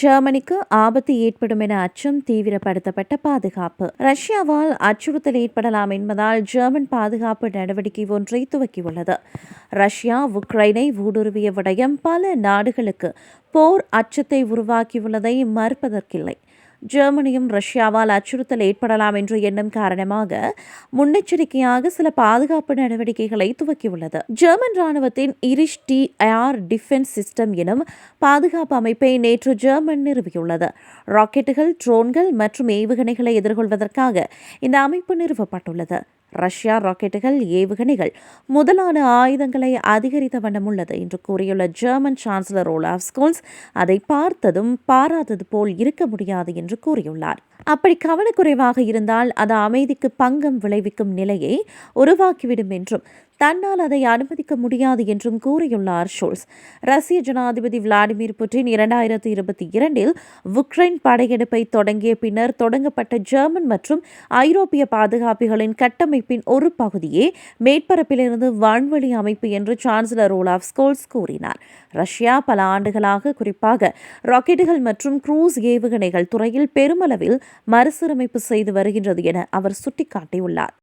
ஜெர்மனிக்கு ஆபத்து ஏற்படும் என அச்சம் தீவிரப்படுத்தப்பட்ட பாதுகாப்பு. ரஷ்யாவால் அச்சுறுத்தல் ஏற்படலாம் என்பதால் ஜெர்மன் பாதுகாப்பு நடவடிக்கை ஒன்றை துவக்கியுள்ளது. ரஷ்யா உக்ரைனை ஊடுருவிய விடயம் பல நாடுகளுக்கு போர் அச்சத்தை உருவாக்கியுள்ளதை மறுப்பதற்கில்லை. ஜெர்மனியும் ரஷ்யாவால் அச்சுறுத்தல் ஏற்படலாம் என்ற எண்ணம் காரணமாக முன்னெச்சரிக்கையாக சில பாதுகாப்பு நடவடிக்கைகளை துவக்கியுள்ளது. ஜெர்மன் ராணுவத்தின் IRIS T air defence system எனும் பாதுகாப்பு அமைப்பை நேற்று ஜெர்மன் நிறுவியுள்ளது. ராக்கெட்டுகள் ட்ரோன்கள் மற்றும் ஏவுகணைகளை எதிர்கொள்வதற்காக இந்த அமைப்பு நிறுவப்பட்டுள்ளது. ரஷ்யா ராக்கெட்டுகள் ஏவுகணைகள் முதலான ஆயுதங்களை அதிகரித்த வண்ணம் உள்ளது என்று கூறியுள்ள ஜெர்மன் சான்சலர் ஓலாஃப் ஸ்கோல்ஸ் அதை பார்த்ததும் பாராதது போல் இருக்க முடியாது என்று கூறியுள்ளார். அப்படி கவனக்குறைவாக இருந்தால் அது அமைதிக்கு பங்கம் விளைவிக்கும் நிலையை உருவாக்கிவிடும் என்றும் தன்னால் அதை அனுமதிக்க முடியாது என்றும் கூறியுள்ளார் ஷோல்ஸ். ரஷ்ய ஜனாதிபதி விளாடிமிர் புட்டின் இரண்டாயிரத்தி இருபத்தி இரண்டில் உக்ரைன் படையெடுப்பை தொடங்கிய பின்னர் தொடங்கப்பட்ட ஜெர்மன் மற்றும் ஐரோப்பிய பாதுகாப்புகளின் கட்டமைப்பின் ஒரு பகுதியே மேற்பரப்பிலிருந்து வான்வழி அமைப்பு என்று சான்சலர் ஓலாஃப் ஸ்கோல்ஸ் கூறினார். ரஷ்யா பல ஆண்டுகளாக குறிப்பாக ராக்கெட்டுகள் மற்றும் குரூஸ் ஏவுகணைகள் துறையில் பெருமளவில் மறுசீரமைப்பு செய்து வருகின்றது என அவர் சுட்டிக்காட்டியுள்ளார்.